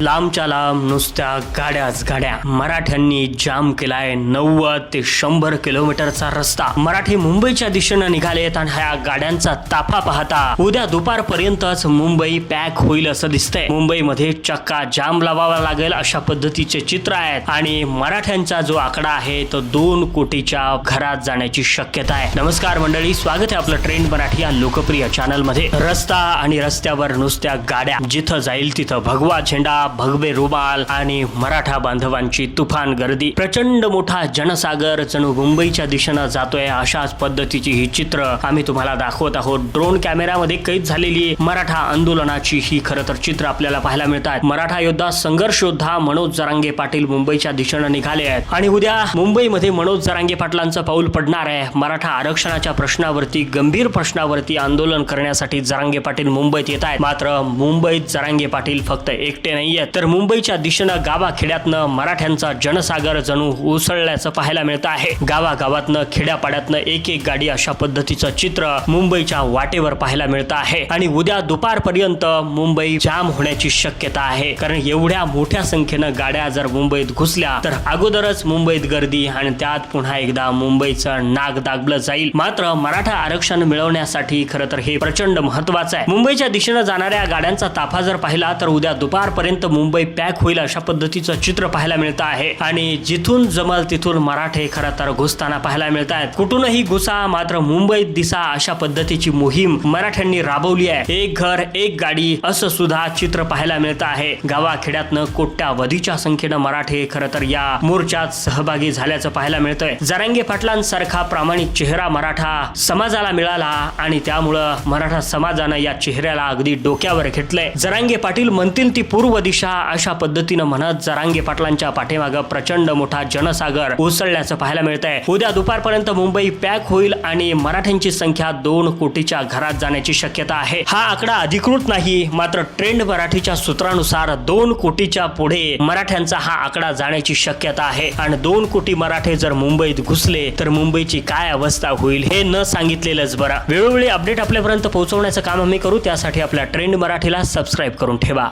लांबच्या लांब नुसत्या गाड्याच गाड्या. मराठ्यांनी जाम केलाय नव्वद ते शंभर किलोमीटरचा रस्ता. मराठी मुंबईच्या दिशेनं निघालेत आणि ह्या गाड्यांचा ताफा पाहता उद्या दुपारपर्यंतच मुंबई पॅक होईल असं दिसतंय. मुंबईमध्ये चक्का जाम लावावा लागेल अशा पद्धतीचे चित्र आहेत आणि मराठ्यांचा जो आकडा आहे तो दोन कोटीच्या घरात जाण्याची शक्यता आहे. नमस्कार मंडळी स्वागत आहे आपलं ट्रेंड मराठी या लोकप्रिय चॅनलमध्ये. रस्ता आणि रस्त्यावर नुसत्या गाड्या. जिथं जाईल तिथं भगवा झेंडा. भगवे रुमाल आणि मराठा बांधवांची तुफान गर्दी. प्रचंड मोठा जनसागर जणू मुंबईच्या दिशेनं जातोय अशाच पद्धतीची ही चित्र आम्ही तुम्हाला दाखवत आहोत. ड्रोन कॅमेऱ्यामध्ये कैद झालेली मराठा आंदोलनाची ही खरं तर चित्र आपल्याला पाहायला मिळतात. मराठा योद्धा संघर्ष योद्धा मनोज जरांगे पाटील मुंबईच्या दिशेनं निघाले आहेत. आणि उद्या मुंबईमध्ये मनोज जरांगे पाटलांचं पाऊल पडणार आहे. मराठा आरक्षणाच्या प्रश्नावरती गंभीर प्रश्नावरती आंदोलन करण्यासाठी जरांगे पाटील मुंबईत येत आहेत. मात्र मुंबईत जरांगे पाटील फक्त एकटे नाही नाहीयेत तर मुंबईच्या दिशेनं गावाखेड्यातनं मराठ्यांचा जनसागर जणू उसळल्याचं पाहायला मिळत आहे. गावागावातनं खेड्यापाड्यातनं एक एक गाडी अशा पद्धतीचं चित्र मुंबईच्या वाटेवर पाहायला मिळत आहे. आणि उद्या दुपारपर्यंत मुंबई जाम होण्याची शक्यता आहे. कारण एवढ्या मोठ्या संख्येनं गाड्या जर मुंबईत घुसल्या तर अगोदरच मुंबईत गर्दी आणि त्यात पुन्हा एकदा मुंबईचं नाग दागलं जाईल. मात्र मराठा आरक्षण मिळवण्यासाठी खरं तर हे प्रचंड महत्वाचं आहे. मुंबईच्या दिशेनं जाणाऱ्या गाड्यांचा ताफा जर पाहिला तर उद्या दुपारपर्यंत मुंबई पॅक होईल अशा पद्धतीचं चित्र पाहायला मिळत आहे. आणि जिथून जमल तिथून मराठे खरं तर घुसताना पाहायला मिळत आहेत. कुठूनही घुसा मात्र मुंबईत दिसा अशा पद्धतीची मोहीम मराठ्यांनी राबवली आहे. एक घर एक गाडी असं सुद्धा चित्र पाहायला मिळत आहे. गावाखेड्यातनं कोट्यावधीच्या संख्येनं मराठे खरं तर या मोर्चात सहभागी झाल्याचं पाहायला मिळतंय. जरांगे पाटलांसारखा प्रामाणिक चेहरा मराठा समाजाला मिळाला आणि त्यामुळं मराठा समाजानं या चेहऱ्याला अगदी डोक्यावर घेतलंय. जरांगे पाटील म्हणतील ती पूर्व दिशा अशा पद्धतीनं म्हणत जरांगे पाटलांच्या पाठीमागं प्रचंड मोठा जनसागर उसळल्याचं पाहायला मिळत आहे उद्या दुपारपर्यंत मुंबई पॅक होईल आणि मराठ्यांची संख्या दोन कोटीच्या घरात जाण्याची शक्यता आहे. हा आकडा अधिकृत नाही मात्र ट्रेंड मराठीच्या सूत्रानुसार दोन कोटीच्या पुढे मराठ्यांचा हा आकडा जाण्याची शक्यता आहे. आणि दोन कोटी मराठे जर मुंबईत घुसले तर मुंबईची काय अवस्था होईल हे न सांगितलेलंच बरं. वेळोवेळी अपडेट आपल्यापर्यंत पोहोचवण्याचं काम आम्ही करू त्यासाठी आपल्या ट्रेंड मराठीला सबस्क्राईब करून ठेवा.